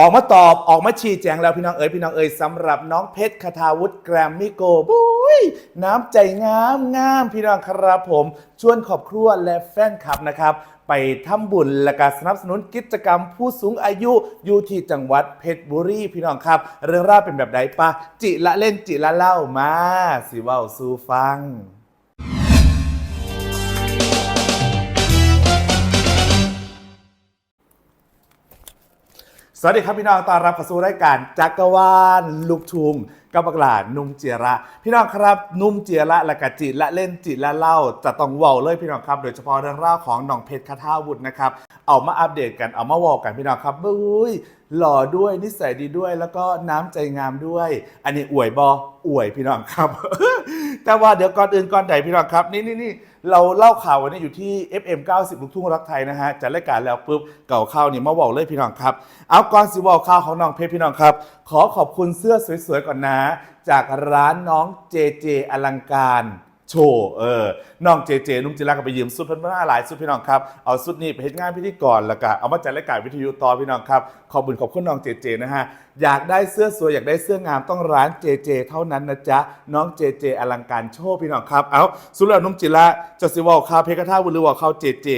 ออกมาตอบออกมาชี้แจงแล้วพี่น้องเอ๋ยพี่น้องเอ๋ยสำหรับน้องเพชรคทาวุฒิแกรมมิโกบุ้ยน้ำใจงามงามพี่น้องครับผม ชวนขอบครัวและแฟนคลับนะครับ ไปทำบุญและการสนับสนุนกิจกรรมผู้สูงอายุอยู่ที่จังหวัดเพชรบุรีพี่น้องครับ เรื่องราวเป็นแบบใดปะจิละเล่นจิละเล่ามาสิว้าสู่ฟัง สวัสดีครับพี่น้องต้อนรับเข้าสู่รายการจักรวาลลูกทุงกับบักหลานุ่มเจียระ พี่น้องครับนุ่มเจียระและกะจิและเล่นจิและเล่า จะต้องเว้าเลยพี่น้องครับ โดยเฉพาะเรื่องราวของน้องเพชรคาท่าวุฒินะครับเอามาอัปเดตกันเอามาเวอกันพี่น้องครับบุ้ยหล่อด้วยนิสัยดีด้วยแล้วก็น้ำใจงามด้วย อันนี้อวยบออวยพี่น้องครับ แต่ว่าเดี๋ยวก่อนอื่นก่อนใดพี่น้องครับ นี่นี่นี่เราเล่าข่าววันนี้อยู่ที่ FM 90 ลูกทุ่งรักไทยนะฮะจัดรายการแล้วปุ๊บเก่าข่าวนี่มาบอกเลยพี่น้องครับ เอาก่อนสิบอกข่าวของน้องเพชรพี่น้องครับ ขอขอบคุณเสื้อสวยๆก่อนนะจากร้านน้องเจเจอลังการ โชว์เออน้องเจเจนุ่มจิราก็ไปยืมสุดเพิ่นมาหลายสุดพี่น้องครับเอาสุดนี้ไปเฮ็ดงานพิธีกรแล้วก็เอามาจัดรายการวิทยุต่อพี่น้องครับขอบคุณขอบคุณน้องเจเจนะฮะอยากได้เสื้อสวยอยากได้เสื้องามต้องร้านเจเจเท่านั้นนะจ๊ะน้องเจเจอลังการโชว์พี่น้องครับเอาสุดแล้วนุ่มจิระจะสิว่าข่าวเพกะท่าวุฒิหรือว่าข่าวเจเจ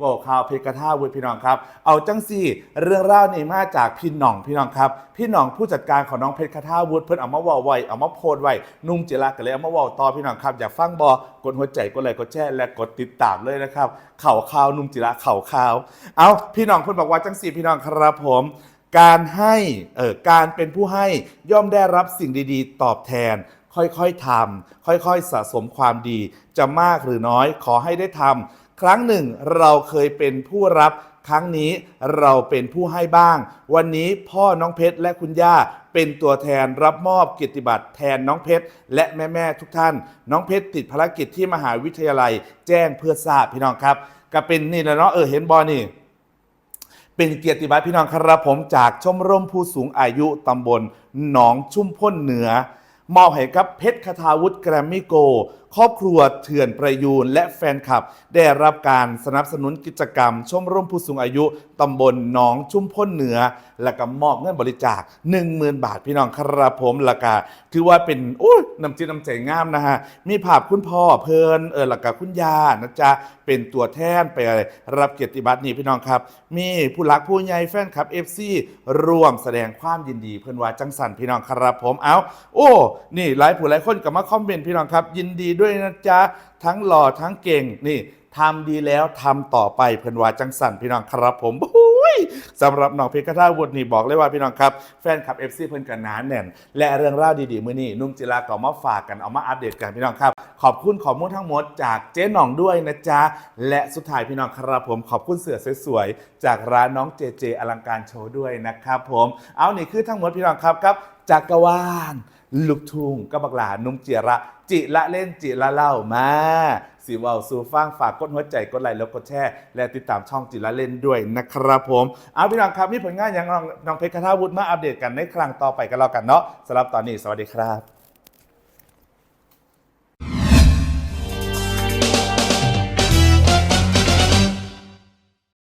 ว่าข่าวเพกะท่าวุฒิพี่น้องครับเอาจังสี่เรื่องราวนี้มาจากพี่หน่องพี่น้องครับพี่หน่องผู้จัดการของน้องเพชรคาท่าวุฒิเพิ่นเอามาว่าไว้เอามาโพสไว้นุ่มจิระก็เลยเอามาว่าต่อพี่น้องครับอยากฟังบอกดหัวใจกดไลค์กดแชร์และกดติดตามเลยนะครับ เข่าข่าวนุ่มจิระเข่าข่าว เอาพี่น้องเพิ่นบอกว่าจังสีพี่น้องครับผม การให้เอ่อการเป็นผู้ให้ย่อมได้รับสิ่งดีๆ ตอบแทน ค่อยๆทำค่อยๆสะสมความดี จะมากหรือน้อยขอให้ได้ทำ ครั้งหนึ่งเราเคยเป็นผู้รับ ครั้งนี้เราเป็นผู้ให้บ้าง วันนี้พ่อน้องเพชรและคุณย่าเป็นตัวแทนรับมอบเกียรติบัตรแทนน้องเพชรและแม่ๆทุกท่าน น้องเพชรติดภารกิจที่มหาวิทยาลัย แจ้งเพื่อทราบพี่น้องครับ ก็เป็นนี่แหละเนาะเออเห็นบอนี่เป็นเกียรติบัตรพี่น้องครับผมจากชมรมผู้สูงอายุตำบลหนองชุ่มพ้นเหนือ มอบให้กับเพชรคทาวุฒิแกรมมี่โก ครอบครัวเถื่อนประยูนและแฟนคลับ ได้รับการสนับสนุนกิจกรรม ชมรมผู้สูงอายุตำบลหนองชุ่มพ้นเหนือ และก็มอบเงินบริจาค 10,000 บาทพี่น้องครับผมละก็ถือว่าเป็นโอ้ยน้ำจิตน้ำใจงามนะฮะ มีภาพคุณพ่อเพลินเออละก็คุณย่านะจ๊ะ เป็นตัวแทนไปรับเกียรติบัตรนี้พี่น้องครับ มีผู้หลักผู้ใหญ่แฟนคลับ FC ร่วมแสดงความยินดีเพื่อนว่าจังสันพี่น้องครับผมเอาโอ้นี่หลายผู้หลายคนก็มาคอมเมนต์พี่น้องครับ ยินดีด้วยนะจ๊ะทั้งหล่อทั้งเก่งนี่ทำดีแล้วทำต่อไปเพื่อนว่าจังสันพี่น้องครับผมสำหรับน้องเพชรกระทาวุฒินี่บอกเลยว่าพี่น้องครับ แฟนคลับ FC เพื่อนกันหนานแน่น และเรื่องราวดีๆ มื้อนี้นุ่มจิราก็มาฝากกันเอามาอัปเดตกันพี่น้องครับ ขอบคุณข้อมูลทั้งหมดจากเจ๊หน่องด้วยนะจ๊ะ และสุดท้ายพี่น้องครับผมขอบคุณเสื้อสวยๆจากร้านน้องเจเจอลังการโชว์ด้วยนะครับผมเอานี่คือทั้งหมดพี่น้องครับครับจักรวาล ลูกทุ่งก็บักหลานุ่มเจียระ จิละเล่นจิละเล่ามาสิเวาสูฟังฝากกดหัวใจกดไลค์แล้วกดแชร์และติดตามช่องจิละเล่นด้วยนะครับผมเอาพี่น้องครับมีผลงานอย่างน้องน้องเพชรคาทาวุฒิมาอัปเดตกันในครั้งต่อไปกันแล้วกันเนาะสำหรับตอนนี้สวัสดีครับ